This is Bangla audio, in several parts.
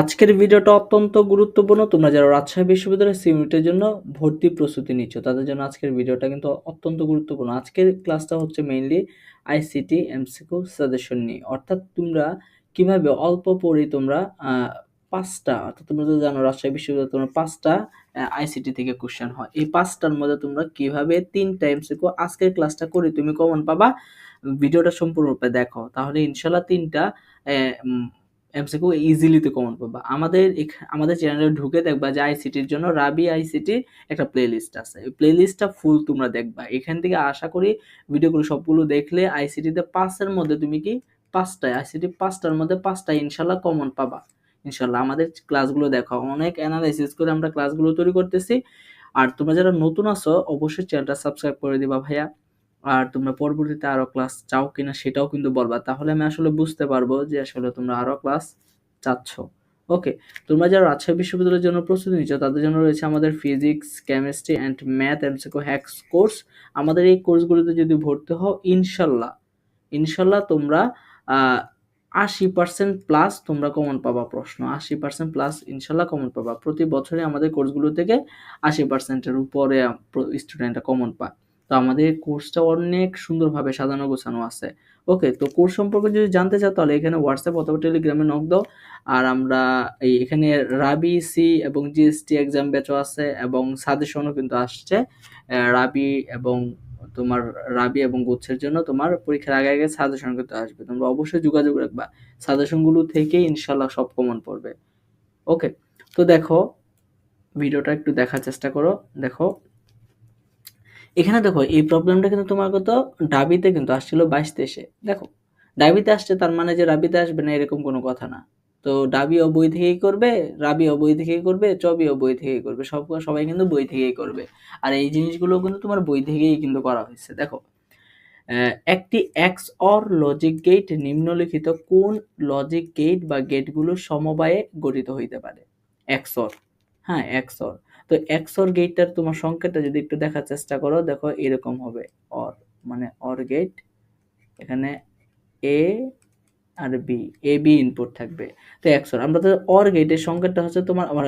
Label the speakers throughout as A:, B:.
A: আজকের ভিডিওটা অত্যন্ত গুরুত্বপূর্ণ। তোমরা যারা রাজশাহী বিশ্ববিদ্যালয়ের সিউনিটের জন্য ভর্তি প্রস্তুতি নিচ্ছ, তাদের জন্য আজকের ভিডিওটা কিন্তু অত্যন্ত গুরুত্বপূর্ণ। আজকের ক্লাসটা হচ্ছে মেইনলি আইসিটি এমসিকিউ সাজেশন নিয়ে। অর্থাৎ তোমরা কীভাবে অল্প পড়ে তোমরা পাঁচটা, অর্থাৎ তোমরা তো জানো রাজশাহী বিশ্ববিদ্যালয়ে তোমরা পাঁচটা আইসিটি থেকে কোশ্চেন হয়। এই পাঁচটার মধ্যে তোমরা কীভাবে তিনটা এমসিকিউ আজকের ক্লাসটা করে, তুমি কমন পাবা। ভিডিওটা সম্পূর্ণরূপে দেখো। তাহলে ইনশাল্লাহ তিনটা এমসিকিউ ইজিলি তো কমন পাবা। আমাদের আমাদের চ্যানেলে ঢুকে দেখবা যে আইসিটির জন্য রাবি আইসিটি একটা প্লে লিস্ট আছে। এই প্লে লিস্টটা ফুল তোমরা দেখবা। এখান থেকে আশা করি ভিডিওগুলো সবগুলো দেখলে আইসিটিতে পাঁচের মধ্যে তুমি কি পাঁচটায় আইসিটি পাঁচটার মধ্যে পাঁচটা ইনশাল্লাহ কমন পাবা। ইনশাল্লাহ আমাদের ক্লাসগুলো দেখো। অনেক অ্যানালাইসিস করে আমরা ক্লাসগুলো তৈরি করতেছি। আর তোমরা যারা নতুন আছো, অবশ্যই চ্যানেলটা সাবস্ক্রাইব করে দিবা ভাইয়া। আর তোমরা পরবর্তীতে আরও ক্লাস চাও কিনা সেটাও কিন্তু বলবা। তাহলে আমি আসলে বুঝতে পারব যে আসলে তোমরা আরও ক্লাস চাচ্ছ। ওকে তোমরা যারা রাজশাহী বিশ্ববিদ্যালয়ের জন্য প্রস্তুতি নিচ্ছ, তাদের জন্য রয়েছে আমাদের physics chemistry and math M C Q hacks course আমাদের এই কোর্সগুলোতে যদি ভর্তি হও, ইনশাল্লাহ ইনশাল্লাহ তোমরা আশি পার্সেন্ট প্লাস তোমরা কমন পাবা প্রশ্ন। আশি পার্সেন্ট প্লাস ইনশাল্লাহ কমন পাবা। প্রতি বছরে আমাদের কোর্সগুলো থেকে আশি পার্সেন্টের উপরে স্টুডেন্টরা কমন পায়। তো আমাদের কোর্সটা অনেক সুন্দরভাবে সাজানো গোছানো আছে। ওকে তো কোর্স সম্পর্কে যদি জানতে চাও তাহলে এখানে হোয়াটসঅ্যাপ অথবা টেলিগ্রামে নক দাও। আর আমরা এই এখানে রাবি সি এবং জিএসটি এক্সাম ব্যাচও আছে এবং সাজেশনও কিন্তু আসছে। রাবি এবং তোমার রাবি এবং গুচ্ছের জন্য তোমার পরীক্ষার আগে আগে সাজেশন কিন্তু আসবে। তোমরা অবশ্যই যোগাযোগ রাখবা। সাজেশনগুলো থেকেই ইনশাল্লাহ সব কমন পড়বে। ওকে তো দেখো ভিডিওটা একটু দেখার চেষ্টা করো। দেখো এখানে দেখো, এই প্রবলেমটা কিন্তু তোমার কত? ডাবিতে কিন্তু আসছিল বাইশ তেইশে। দেখো, ডাবিতে আসছে তার মানে যে রাবিতে আসবে না, এরকম কোনো কথা না। তো ডাবি ও বই থেকেই করবে, রাবি ও বই থেকেই করবে, চবি ও বই থেকেই করবে, সব সবাই কিন্তু বই থেকেই করবে। আর এই জিনিসগুলো কিন্তু তোমার বই থেকেই কিন্তু করা হয়েছে। দেখো একটি এক্স অর লজিক গেট নিম্নলিখিত কোন লজিক গেট বা গেটগুলো সমবায়ে গঠিত হইতে পারে? এক্স অর হ্যাঁ এক্স অর তো এক্সর গেটটার তোমার সংকেতটা যদি একটু দেখার চেষ্টা করো, দেখো এরকম হবে। অর মানে অর গেট এখানে এ আর বি এ বি ইনপুট থাকবে। তো এক্সর আমরা তো অর গেটের সংকেতটা হচ্ছে তোমার, আমার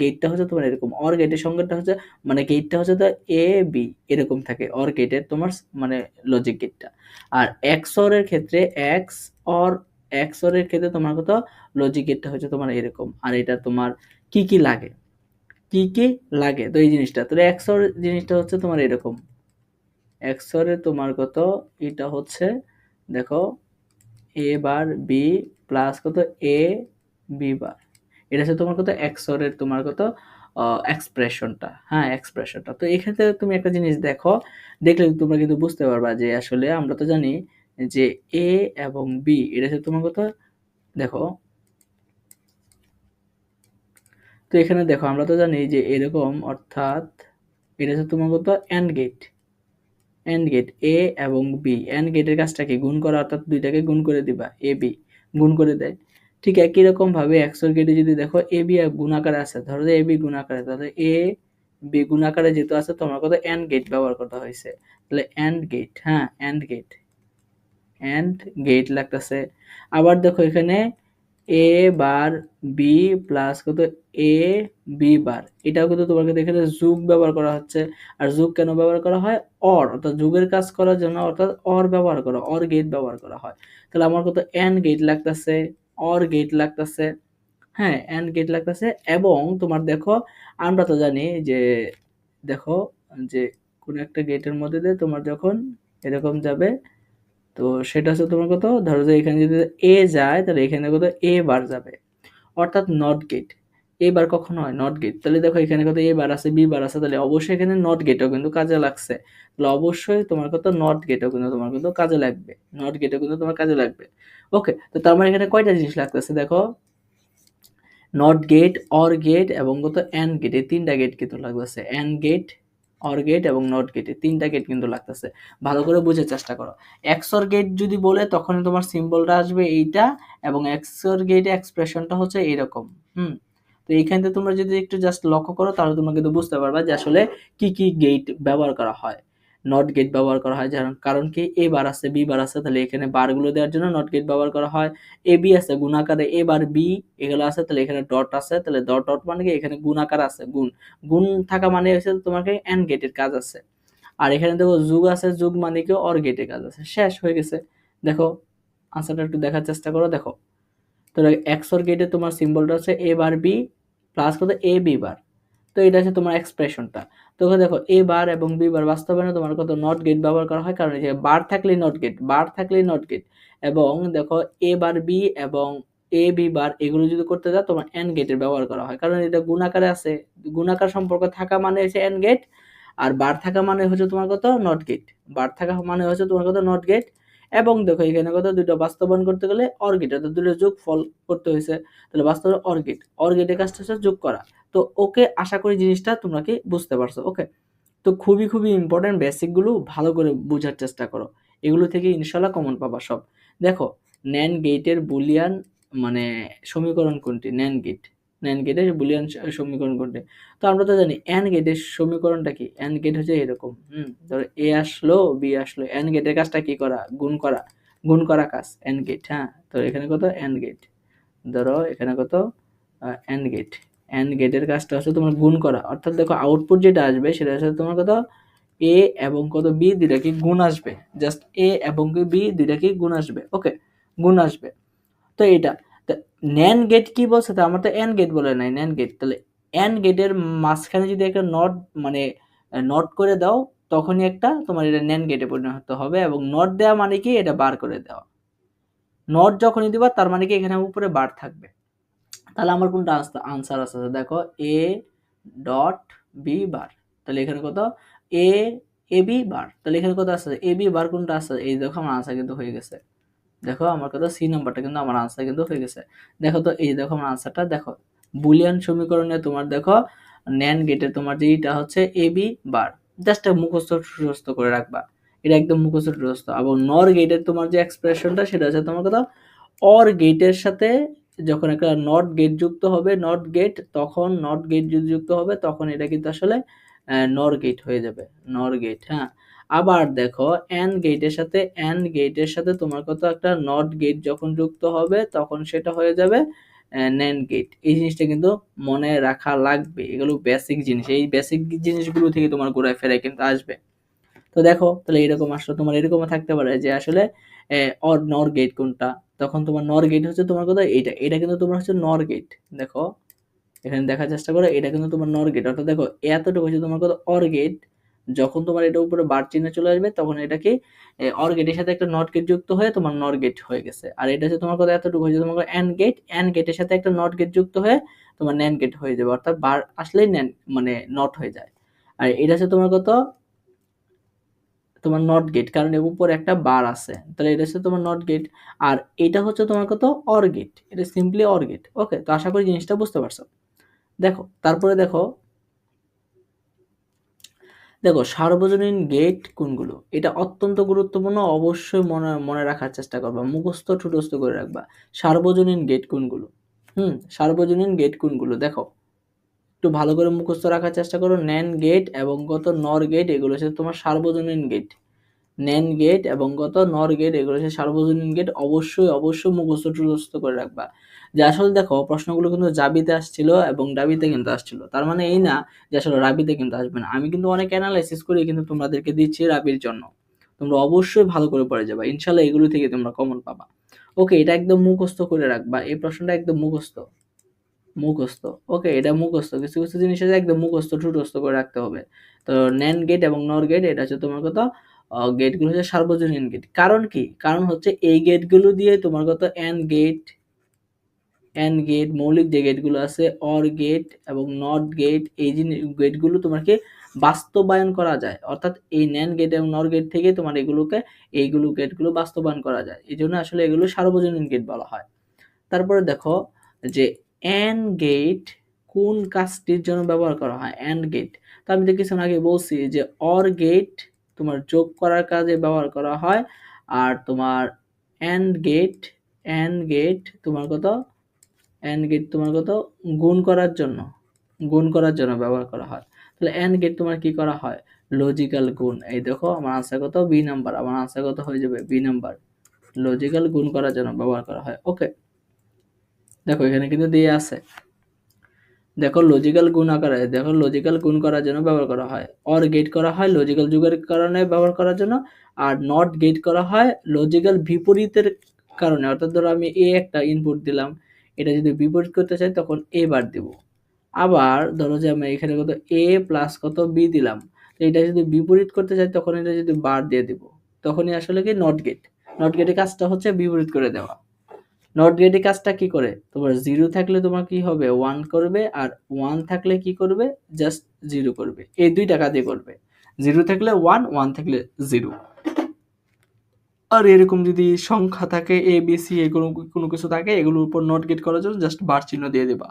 A: গেটটা হচ্ছে তোমার এরকম। অর গেটের সংকেতটা হচ্ছে মানে গেটটা হচ্ছে তো এ বি এরকম থাকে অর গেটের তোমার মানে লজিক গেটটা আর এক্সরের ক্ষেত্রে এক্স অর এক্সরের ক্ষেত্রে তোমার কত? লজিক গেটটা হচ্ছে তোমার এরকম। আর এটা তোমার কি কি লাগে? কি কি লাগে? তো এই জিনিসটা। তো এক্সর জিনিসটা হচ্ছে তোমার এরকম। এক্সরে তোমার কত? এটা হচ্ছে, দেখো এ বার বি প্লাস কত? A B bar. এটা হচ্ছে তোমার কত? এক্সরের তোমার কত? এক্সপ্রেশনটা হ্যাঁ এক্সপ্রেশনটা তো এখান থেকে তুমি একটা জিনিস দেখো। দেখলে তোমরা কিন্তু বুঝতে পারবা যে আসলে আমরা তো জানি যে এ এবং বি এটা হচ্ছে তোমার কত? দেখো তো এখানে দেখো, আমরা তো জানি যে এরকম, অর্থাৎ এটা হচ্ছে তোমার কত? And gate and gate A এবং বি এন্ড গেটের কাজটাকে গুণ করা, অর্থাৎ দুইটাকে গুণ করে দিবা এ বি গুণ করে দেয়। ঠিক একই রকম ভাবে এক্সর গেটে যদি দেখো এ বি গুণাকারে আছে, ধরো যে এ বি গুণাকারে তাহলে এ বি গুণাকারে যেহেতু আছে তোমার কত? এন্ড গেট ব্যবহার করতে হয়েছে। তাহলে এন্ড গেট হ্যাঁ এন্ড গেট এন্ড গেট লাগতেছে। আবার দেখো এখানে এ বার বি প্লাস কত? এ বি বার এটাও কিন্তু তোমাকে দেখে যুগ ব্যবহার করা হচ্ছে। আর যুগ কেন ব্যবহার করা হয়? অর অর্থাৎ যুগের কাজ করার জন্য, অর্থাৎ অর ব্যবহার করা অর গেট ব্যবহার করা হয়। তাহলে আমার কত? এন গেট লাগতেছে অর গেট লাগতেছে। হ্যাঁ এন গেট লাগতেছে। এবং তোমার দেখো, আমরা তো জানি যে, দেখো যে কোন একটা গেটের মধ্যে দিয়ে তোমার যখন এরকম যাবে তো সেটা হচ্ছে তোমার কত? ধরো যে এখানে যদি এ যায়, তাহলে এখানে কত? এ বার যাবে। অর্থাৎ নট গেট এ বার কখনো হয় নট গেট তাহলে দেখো এখানে কত? এ বার আছে বি বার আছে, তাহলে অবশ্যই এখানে নট গেটও কিন্তু কাজে লাগছে। তাহলে অবশ্যই তোমার কত? নট গেটও কিন্তু তোমার কিন্তু কাজে লাগবে। নট গেটও কিন্তু তোমার কাজে লাগবে। ওকে তো তার মানে এখানে কয়টা জিনিস লাগতেছে দেখো? নট গেট অর গেট এবং কত? এন গেট এই তিনটা গেট কিন্তু লাগতেছে। এন গেট অর গেট এবং নট গেটে তিনটা গেট কিন্তু লাগতেছে। ভালো করে বুঝে চেষ্টা করো। এক্সর গেট যদি বলে তখন তোমার সিম্বলটা আসবে এইটা এবং এক্সর গেটে এক্সপ্রেশনটা হচ্ছে এরকম। হুম? তো এইখান তোমরা যদি একটু জাস্ট লক্ষ্য করো, তাহলে তোমরা কিন্তু বুঝতে পারবা যে আসলে কি কি গেট ব্যবহার করা হয়। নট গেট ব্যবহার করা হয়। যেমন কারণ কি? এ বার আছে বি বার আছে, তাহলে এখানে বারগুলো দেওয়ার জন্য নট গেট ব্যবহার করা হয়। এ বি আছে, গুণাকারে এ বার বি এগুলো আছে, তাহলে এখানে ডট আছে, তাহলে ডট ডট মানে কি? এখানে গুণাকার আছে, গুণ। গুণ থাকা মানে হচ্ছে তোমাকে এন গেটের কাজ আছে। আর এখানে দেখো যুগ আছে, যুগ মানে কি? অর গেটের কাজ আছে। শেষ হয়ে গেছে। দেখো আনসারটা একটু দেখার চেষ্টা করো, দেখো। তাহলে এক্সর গেটে তোমার সিম্বলটা হচ্ছে এ বার বি প্লাস কত? এ বি বার তো এটা হচ্ছে তোমার এক্সপ্রেশনটা তো দেখো এ বার এবং বি বার বাস্তবায়নে তোমার কত নট গেট ব্যবহার করা হয়। কারণ যে বার থাকলে নট গেট বার থাকলেই নট গেট এবং দেখো এ বার বি এবং এ বি বার এগুলো যদি করতে যাও, তোমার এন গেটের ব্যবহার করা হয়। কারণ এটা গুণাকারে আছে। গুণাকার সম্পর্ক থাকা মানে হচ্ছে এন গেট আর বার থাকা মানে হচ্ছে তোমার কত? নট গেট বার থাকা মানে হচ্ছে তোমার কত? নট গেট এবং দেখো, এখানে কত? দুটো বাস্তবায়ন করতে গেলে অর্গেট অর্থাৎ দুটো যোগ ফল করতে হয়েছে। তাহলে বাস্তবে অর্গেট অর্গেটের কাজটা হচ্ছে যোগ করা। তো ওকে আশা করি জিনিসটা তোমরা কি বুঝতে পারছ ওকে তো খুবই খুবই ইম্পর্টেন্ট বেসিকগুলো ভালো করে বোঝার চেষ্টা করো। এগুলো থেকে ইনশাল্লাহ কমন পাবা সব। দেখো ন্যান গেটের বুলিয়ান মানে সমীকরণ কোনটি? ন্যান গেট ন্যান গেটের বুলিয়ান সমীকরণ কোনটি? তো আমরা তো জানি এন গেটের সমীকরণটা কি? এন গেট হচ্ছে এরকম, হুম? ধরো এ আসলো বি আসলো। এন গেটের কাজটা কি করা? গুণ করা। গুণ করা কাজ এন গেট হ্যাঁ? তো এখানে কত? এন গেট ধরো এখানে কত? এন গেট এন গেটের কাজটা হচ্ছে তোমার গুণ করা। অর্থাৎ দেখো আউটপুট যেটা আসবে সেটা হচ্ছে তোমার কত? এ এবং কত বি দুইটা কি গুণ আসবে। জাস্ট এ এবং বি দুইটা কি গুণ আসবে। ওকে গুণ আসবে। তো এটা ন্যান গেট কি বলছে? তো আমার তো এন গেট বলে নাই ন্যান গেট তাহলে এন গেটের মাঝখানে যদি একটা নট মানে নট করে দাও, তখনই একটা তোমার এটা ন্যান গেটে পরিণত হবে এবং নট দেওয়া মানে কি? এটা বার করে দেওয়া। নট যখনই দিবা, তার মানে কি এখানে উপরে বার থাকবে। তাহলে আমার কোনটা আনসার আছে? দেখো এ ডট বি বার তাহলে এখানে কত? এ এ বি বার তাহলে এখানে কত আছে এ বি বার কোনটা আছে এই দেখো আমার আনসার কিন্তু হয়ে গেছে। দেখো আমার কথা সি নাম্বারটা কিন্তু আমার আনসার কিন্তু হয়ে গেছে। দেখো তো, এই দেখো আমার আনসারটা দেখো। বুলিয়ান সমীকরণে তোমার দেখো ন্যান গেটে তোমার যেটা হচ্ছে এ বি বার জাস্ট মুখস্থ সুস্থ করে রাখবা। এটা একদম মুখস্থ সুস্থ। এবং নর গেটের তোমার যে এক্সপ্রেশনটা সেটা হচ্ছে তোমার কথা অর গেটের সাথে যখন একটা নট গেট যুক্ত হবে নট গেট তখন নট গেট যদি যুক্ত হবে, তখন এটা কিন্তু আসলে নর গেট হয়ে যাবে নর গেট হ্যাঁ? আবার দেখো এন গেটের সাথে এন গেটের সাথে তোমার কত একটা নট গেট যখন যুক্ত হবে, তখন সেটা হয়ে যাবে ন্যান গেট এই জিনিসটা কিন্তু মনে রাখা লাগবে, এগুলো বেসিক জিনিস, এই বেসিক জিনিসগুলো থেকে তোমার ঘোরায় ফেরায় কিন্তু আসবে। তো দেখো, তাহলে এরকম আসলে তোমার এরকমও থাকতে পারে যে আসলে অর নর গেট কোনটা? তখন তোমার নর গেট হচ্ছে তোমার কথা এটা এটা কিন্তু তোমার হচ্ছে নর গেট দেখো। এখানে দেখার চেষ্টা করো এটা কিন্তু তোমার নর গেট অর্থাৎ দেখো, এতটুকু হচ্ছে তোমার কথা অর গেট যখন তোমার এটা উপরে বার চিহ্নে চলে আসবে, তখন এটাকে অর গেটের সাথে একটা নট গেট যুক্ত হয়ে তোমার নর গেট হয়ে গেছে। আর এটা হচ্ছে তোমার কথা এতটুকু হয়েছে, তোমার এন গেট এন গেটের সাথে একটা নট গেট যুক্ত হয়ে তোমার ন্যান গেট হয়ে যাবে, অর্থাৎ বার আসলেই ন্যান মানে নট হয়ে যায়। আর এটা হচ্ছে তোমার কত? তোমার নট গেট কারণ এর উপর একটা বার আছে। তাহলে এটা হচ্ছে তোমার নট গেট আর এটা হচ্ছে তোমার কত? অর গেট এটা সিম্পলি অর গেট ওকে তো আশা করি জিনিসটা বুঝতে পারছ। দেখো, তারপরে দেখো দেখো, সার্বজনীন গেট কোনগুলো? এটা অত্যন্ত গুরুত্বপূর্ণ, অবশ্যই মনে মনে রাখার চেষ্টা করবা। মুখস্থ, ঠুটস্থ করে রাখবা। সার্বজনীন গেট কোনগুলো? হুম, সার্বজনীন গেট কোনগুলো? দেখো একটু ভালো করে মুখস্থ রাখার চেষ্টা করো। ন্যান গেট এবং গত নর গেট, এগুলো হচ্ছে তোমার সার্বজনীন গেট। ন্যান গেট এবং গত নর গেট, এগুলো হচ্ছে সার্বজনীন গেট। অবশ্যই অবশ্যই মুখস্থ টুস্থ করে রাখবা। যে আসলে দেখো, প্রশ্নগুলো কিন্তু জাবিতে আসছিল এবং ডাবিতে কিন্তু আসছিল। তার মানে এই না যে আসলে রাবিতে কিন্তু আসবে না। আমি কিন্তু অনেক অ্যানালাইসিস করি, কিন্তু তোমাদেরকে দিচ্ছি রাবির জন্য। তোমরা অবশ্যই ভালো করে পড়ে যাবা। ইনশাল্লাহ এগুলো থেকে তোমরা কমন পাবা। ওকে এটা একদম মুখস্থ করে রাখবা। এই প্রশ্নটা একদম মুখস্থ। মুখস্থ। ওকে এটা মুখস্থ। কিছু কিছু জিনিস আছে একদম মুখস্থ, ঠুটস্থ করে রাখতে হবে। তো ন্যান গেট এবং নর গেট এটা হচ্ছে তোমার কথা গেটগুলো হচ্ছে সার্বজনীন গেট কারণ কি? কারণ হচ্ছে এই গেটগুলো দিয়ে তোমার কত এন গেট এন গেট মৌলিক যে গেটগুলো আছে অর গেট এবং নট গেট এই জিনিস গেটগুলো তোমাকে বাস্তবায়ন করা যায়। অর্থাৎ এই ন্যান গেট এবং নর গেট থেকে তোমার এগুলোকে, এইগুলো গেটগুলো বাস্তবায়ন করা যায়। এই জন্য আসলে এগুলো সার্বজনীন গেট বলা হয়। তারপরে দেখো যে অ্যান্ড গেট কোন কাজটির জন্য ব্যবহার করা হয়? অ্যান্ড গেট তো আমি তো আগে বলছি যে অর গেট তোমার যোগ করার কাজে ব্যবহার করা হয়, আর তোমার অ্যান্ড গেট অ্যান্ড গেট তোমার কত? অ্যান্ড গেট তোমার কত? গুণ করার জন্য, গুণ করার জন্য ব্যবহার করা হয়। তাহলে অ্যান্ড গেট তোমার কি করা হয়? লজিক্যাল গুণ। এই দেখো, আমার আনসার কত? বি নাম্বার আমার আনসার কত হয়ে যাবে? বি নাম্বার লজিক্যাল গুণ করার জন্য ব্যবহার করা হয়। ওকে দেখো, এখানে কিন্তু দিয়ে আছে। দেখো লজিক্যাল গুণ আকারে, দেখো লজিক্যাল গুণ করার জন্য ব্যবহার করা হয়। অর গেট করা হয় লজিক্যাল যুগের কারণে ব্যবহার করার জন্য, আর নট গেট করা হয় লজিক্যাল বিপরীতের কারণে। অর্থাৎ ধরো, আমি এ একটা ইনপুট দিলাম, এটা যদি বিপরীত করতে চাই, তখন এ বার দিব। আবার ধরো যে আমি এখানে কত এ প্লাস কত বি দিলাম এটা যদি বিপরীত করতে চাই, তখন এটা যদি বার দিয়ে দিব। তখনই আসলে কি? নট গেট নট গেটের কাজটা হচ্ছে বিপরীত করে দেওয়া। নট গেটের কাজটা কি করে? তোমার জিরো থাকলে তোমার কি হবে? ওয়ান করবে আর ওয়ান থাকলে কি করবে? জাস্ট জিরো করবে। এই টাকা দিয়ে করবে। জিরো থাকলে ওয়ান ওয়ান থাকলে জিরো আর এরকম যদি সংখ্যা থাকে এ বি সি এগুলো কোনো কিছু থাকে, এগুলোর উপর নট গেট করার জন্য জাস্ট বার চিহ্ন দিয়ে দেবা।